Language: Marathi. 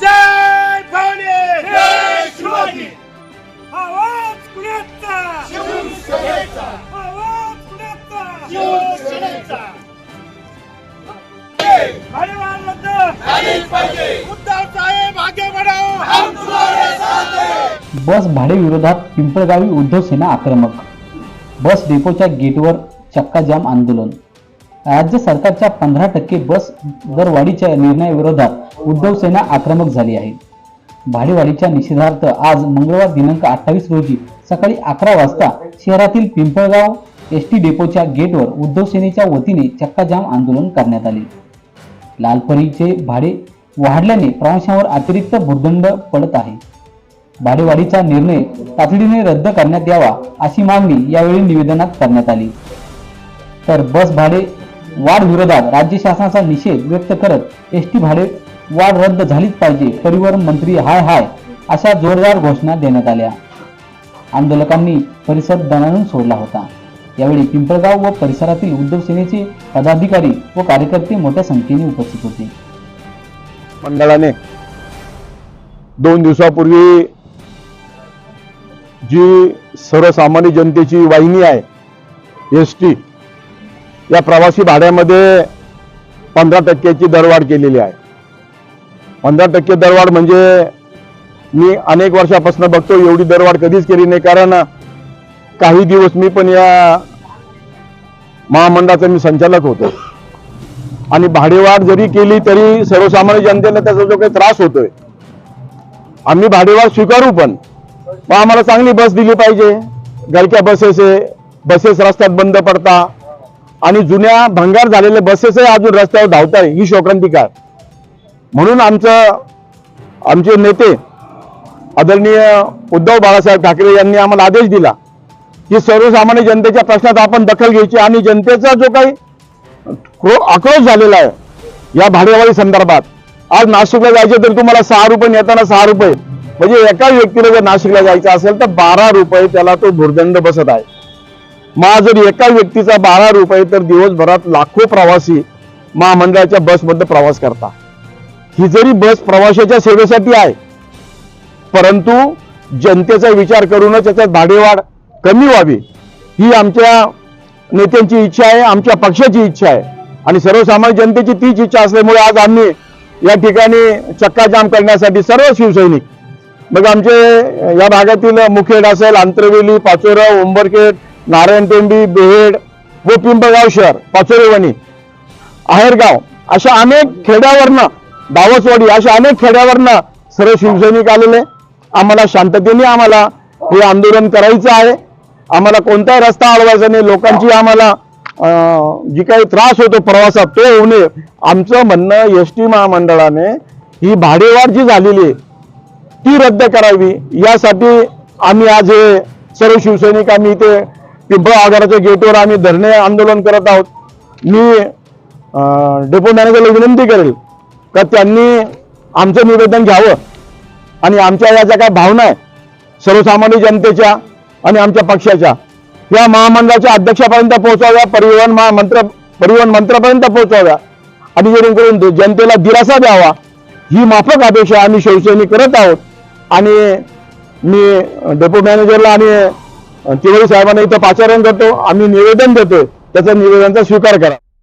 जय भवानी जय शिवाजी! आवाज कुणाचा शिवसेनेचा आवाज कुणाचा शिवसेनेचा भाडेवाढ रद्द झालीच पाहिजे! उद्धव साहेब आगे बढ़ो हम तुम्हारे साथ हैं! बस भाडे विरोधात पिंपळगावी उद्धव सेना आक्रमक. बस डेपोच्या गेटवर चक्काजाम आंदोलन. राज्य सरकारच्या पंधरा टक्के बस दरवाढीच्या निर्णयाविरोधात उद्धव सेना आक्रमक झाली आहे. भाडेवाढीच्या निषेधार्थ आज मंगळवार दिनांक अठ्ठावीस रोजी सकाळी अकरा वाजता शहरातील पिंपळगाव एस टी डेपोच्या गेटवर उद्धव सेनेच्या वतीने चक्काजाम आंदोलन करण्यात आले. लालपरीचे भाडे वाढल्याने प्रवाशांवर अतिरिक्त भूर्दंड पडत आहे. भाडेवाढीचा निर्णय तातडीने रद्द करण्यात यावा अशी मागणी यावेळी निवेदनात करण्यात आली. तर बस भाडे वाढ विरोधात राज्य शासनाचा निषेध व्यक्त करत एस टी भाडे वाढ रद्द झालीच पाहिजे परिवहन मंत्री हाय हाय अशा जोरदार घोषणा देण्यात आल्या. आंदोलकांनी परिसर दणाणून सोडला होता. यावेळी पिंपळगाव व परिसरातील उद्धव सेनेचे पदाधिकारी व कार्यकर्ते मोठ्या संख्येने उपस्थित होते. मंडळाने दोन दिवसापूर्वी जी सर्वसामान्य जनतेची वाहिनी आहे एस टी या प्रवासी भाड्यामध्ये पंधरा टक्क्याची दरवाढ केलेली आहे. पंधरा टक्के दरवाढ म्हणजे मी अनेक वर्षापासून बघतो एवढी दरवाढ कधीच केली नाही. कारण काही दिवस मी पण या महामंडळाचा मी संचालक होतो. आणि भाडेवाढ जरी केली तरी सर्वसामान्य जनतेला त्याचा जो काही त्रास होतोय. आम्ही भाडेवाढ स्वीकारू पण मग आम्हाला चांगली बस दिली पाहिजे. घरक्या बसेस आहे बसेस रस्त्यात बंद पडता. आणि जुन्या भंगार झालेल्या बसेसही अजून रस्त्यावर धावत आहे ही शोकांतिका. म्हणून आमचं आमचे नेते आदरणीय उद्धव बाळासाहेब ठाकरे यांनी आम्हाला आदेश दिला की सर्वसामान्य जनतेच्या प्रश्नात आपण दखल घ्यायची आणि जनतेचा जो काही आक्रोश झालेला आहे या भाडेवाडी संदर्भात. आज नाशिकला जायचे तर तुम्हाला सहा रुपये नेताना सहा रुपये. म्हणजे एका व्यक्तीला जर नाशिकला जायचं असेल तर बारा रुपये त्याला तो भुर्दंड बसत आहे. मग जर एका व्यक्तीचा बारा रुपये तर दिवसभरात लाखो प्रवासी महामंडळाच्या बसमध्ये प्रवास करता ही जरी बस प्रवाशाच्या सेवेसाठी आहे परंतु जनतेचा विचार करूनच याच्यात भाडेवाढ कमी व्हावी ही आमच्या नेत्यांची इच्छा आहे आमच्या पक्षाची इच्छा आहे. आणि सर्वसामान्य जनतेची तीच इच्छा असल्यामुळे आज आम्ही या ठिकाणी चक्काजाम करण्यासाठी सर्व शिवसैनिक मग आमचे या भागातील मुखेड असेल आंतरवेली पाचोरा उंबरखेड नारायणतेंडी बेहेड व पिंपळगाव शहर पाचोरेवणी आहेरगाव अशा अनेक खेड्यावरनं दावसवाडी अशा अनेक खेड्यावरनं सर्व शिवसैनिक आलेले आम्हाला शांततेने आम्हाला हे आंदोलन करायचं आहे. आम्हाला कोणताही रस्ता अडवायचा नाही. लोकांची आम्हाला अं, जी काही त्रास होतो प्रवासात तो होऊ नये. आमचं म्हणणं एस टी महामंडळाने ही भाडेवाढ जी झालेली आहे ती रद्द करावी. यासाठी आम्ही आज हे सर्व शिवसैनिक आम्ही इथे पिंपळ आगाराच्या गेटवर आम्ही धरणे आंदोलन करत आहोत. मी डेपो मॅनेजरला विनंती करेल का त्यांनी आमचं निवेदन घ्यावं आणि आमच्या या ज्या काय भावना आहे सर्वसामान्य जनतेच्या आणि आमच्या पक्षाच्या या महामंडळाच्या अध्यक्षापर्यंत पोहोचाव्या परिवहन महामंत्र परिवहन मंत्र्यापर्यंत पोहोचाव्या. आणि जेणेकरून जनतेला दिलासा द्यावा. ही माफक अपेक्षा आम्ही शिवसैनिक करत आहोत. आणि मी डेपो मॅनेजरला आणि तिवारी साहेबांना इथं पाचारण करतो. आम्ही निवेदन देतोय त्याच्या निवेदनाचा स्वीकार करा.